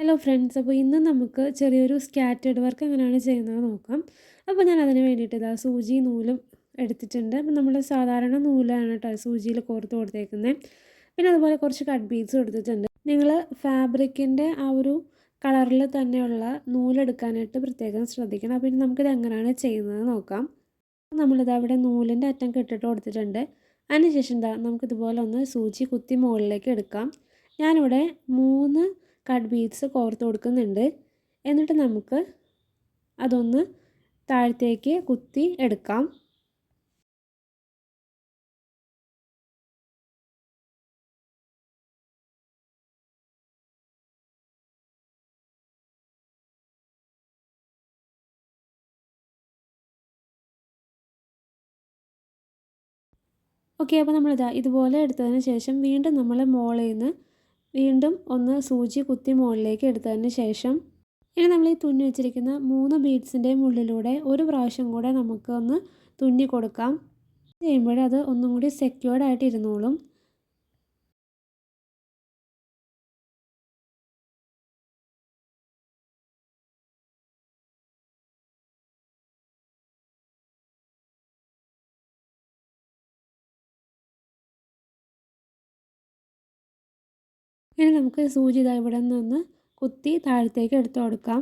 Hello friends അപ്പോൾ ഇന്ന് നമുക്ക് ചെറിയൊരു സ്കാറ്റേഡ് വർക്ക് എങ്ങനെയാണ് ചെയ്യുന്നത് നോക്കാം. അപ്പോൾ ഞാൻ അതിന് വേണ്ടിയിട്ട് ഇതാ സൂചി നൂലും എടുത്തിട്ടുണ്ട്. അപ്പോൾ നമ്മൾ സാധാരണ നൂലാണ് കേട്ടോ സൂചിയിൽ കോർത്ത് കൊടുത്തേക്കുന്നത് പിന്നെ അതുപോലെ കുറച്ച് കട്ട് ബീഡ്സ് കൊടുത്തിട്ടുണ്ട് നിങ്ങൾ ഫാബ്രിക്കിന്റെ ആ ഒരു കളറിൽ തന്നെയുള്ള നൂലെടുക്കാനായിട്ട് പ്രത്യേകം ശ്രദ്ധിക്കണം. അപ്പോൾ ഇനി നമുക്കിത് എങ്ങനെയാണ് ചെയ്യുന്നത് നോക്കാം. നമ്മളിത് അവിടെ നൂലിന്റെ അറ്റം കെട്ടിട്ട് കൊടുത്തിട്ടുണ്ട്. അതിനുശേഷം എന്താ നമുക്കിതുപോലെ ഒന്ന് സൂചി കുത്തി മുകളിലേക്ക് എടുക്കാം. ഞാനിവിടെ മൂന്ന് കട്ട് ബീഡ്സ് കോർത്ത് കൊടുക്കുന്നുണ്ട്. എന്നിട്ട് നമുക്ക് അതൊന്ന് താഴത്തേക്ക് കുത്തി എടുക്കാം. ഓക്കെ അപ്പോൾ നമ്മളിതാ ഇതുപോലെ എടുത്തതിന് ശേഷം വീണ്ടും നമ്മൾ മോളിൽ നിന്ന് വീണ്ടും ഒന്ന് സൂചി കുത്തി മുകളിലേക്ക് എടുത്തതിന് ശേഷം ഇനി നമ്മൾ ഈ തുന്നി വെച്ചിരിക്കുന്ന മൂന്ന് ബീഡ്സിന്റെയും ഉള്ളിലൂടെ ഒരു പ്രാവശ്യം കൂടെ നമുക്ക് ഒന്ന് തുന്നി കൊടുക്കാം. ചെയ്യുമ്പോഴത് ഒന്നും കൂടി സെക്യൂർഡ് ആയിട്ട് ഇരുന്നോളും. ഇനി നമുക്ക് സൂചി ഇതാ ഇവിടെ നിന്ന് കുത്തി താഴത്തേക്ക് എടുത്തു കൊടുക്കാം.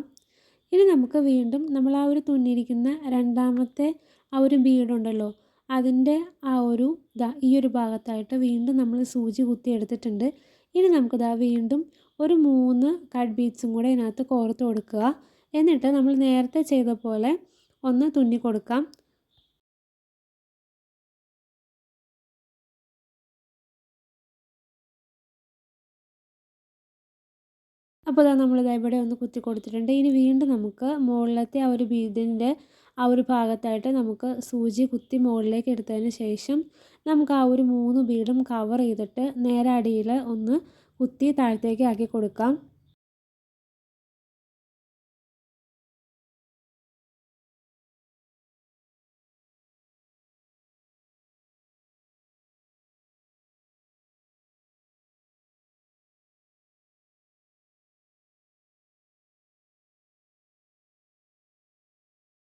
ഇനി നമുക്ക് വീണ്ടും നമ്മൾ ആ ഒരു തുന്നിയിരിക്കുന്ന രണ്ടാമത്തെ ആ ഒരു ബീഡുണ്ടല്ലോ അതിന്റെ ആ ഒരു ഇതാ ഈ ഒരു ഭാഗത്തായിട്ട് വീണ്ടും നമ്മൾ സൂചി കുത്തി എടുത്തിട്ടുണ്ട്. ഇനി നമുക്കിതാ വീണ്ടും ഒരു മൂന്ന് കട്ട് ബീഡ്സും കൂടെ ഇതിനകത്ത് കോർത്ത് കൊടുക്കുക. എന്നിട്ട് നമ്മൾ നേരത്തെ ചെയ്ത പോലെ ഒന്ന് തുന്നി കൊടുക്കാം. അപ്പോൾ ഇതാ നമ്മളിതാ ഇവിടെ ഒന്ന് കുത്തി കൊടുത്തിട്ടുണ്ട്. ഇനി വീണ്ടും നമുക്ക് മുകളിലത്തെ ആ ഒരു ബീഡിന്റെ ആ ഒരു ഭാഗത്തായിട്ട് നമുക്ക് സൂചി കുത്തി മുകളിലേക്ക് എടുത്തതിന് ശേഷം നമുക്ക് ആ ഒരു മൂന്ന് ബീഡും കവർ ചെയ്തിട്ട് നേരെ അടിയിൽ ഒന്ന് കുത്തി താഴത്തേക്ക് ആക്കി കൊടുക്കാം.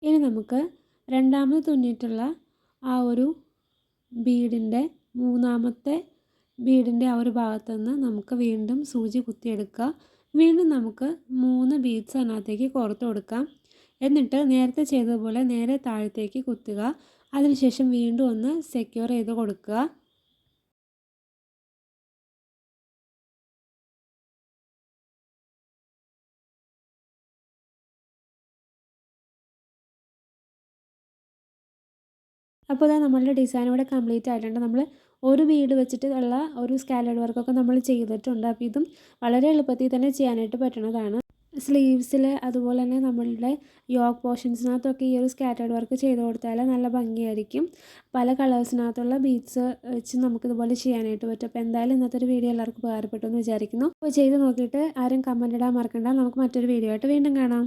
ഇനി നമുക്ക് രണ്ടാമത് തുന്നിയിട്ടുള്ള ആ ഒരു ബീഡിന്റെ മൂന്നാമത്തെ ബീഡിന്റെ ആ ഒരു ഭാഗത്തു നിന്ന് നമുക്ക് വീണ്ടും സൂചി കുത്തിയെടുക്കുക. വീണ്ടും നമുക്ക് മൂന്ന് ബീഡ്സ് അതിനകത്തേക്ക് കോർത്ത് കൊടുക്കാം. എന്നിട്ട് നേരത്തെ ചെയ്തതുപോലെ നേരെ താഴത്തേക്ക് കുത്തുക. അതിനുശേഷം വീണ്ടും ഒന്ന് സെക്യൂർ ചെയ്ത് കൊടുക്കുക. അപ്പോൾ ഇതാ നമ്മളുടെ ഡിസൈൻ ഇവിടെ കംപ്ലീറ്റ് ആയിട്ടുണ്ട്. നമ്മൾ ഒരു വീട് വെച്ചിട്ട് ഉള്ള ഒരു സ്കാലഡ് വർക്കൊക്കെ നമ്മൾ ചെയ്തിട്ടുണ്ട്. അപ്പോൾ ഇതും വളരെ എളുപ്പത്തിൽ തന്നെ ചെയ്യാനായിട്ട് പറ്റുന്നതാണ്. സ്ലീവ്സിൽ അതുപോലെ തന്നെ നമ്മളുടെ യോക്ക് പോർഷൻസിനകത്തൊക്കെ ഈ ഒരു സ്കാറ്റേഡ് വർക്ക് ചെയ്ത് കൊടുത്താൽ നല്ല ഭംഗിയായിരിക്കും. പല കളേഴ്സിനകത്തുള്ള ബീഡ്സ് വെച്ച് നമുക്ക് ഇതുപോലെ ചെയ്യാനായിട്ട് പറ്റും. അപ്പോൾ എന്തായാലും ഇന്നത്തെ ഒരു വീഡിയോ എല്ലാവർക്കും ഉപകാരപ്പെട്ടു എന്ന് വിചാരിക്കുന്നു. അപ്പോൾ ചെയ്ത് നോക്കിയിട്ട് ആരും കമന്റ് ഇടാൻ മറക്കണ്ട. നമുക്ക് മറ്റൊരു വീഡിയോ ആയിട്ട് വീണ്ടും കാണാം.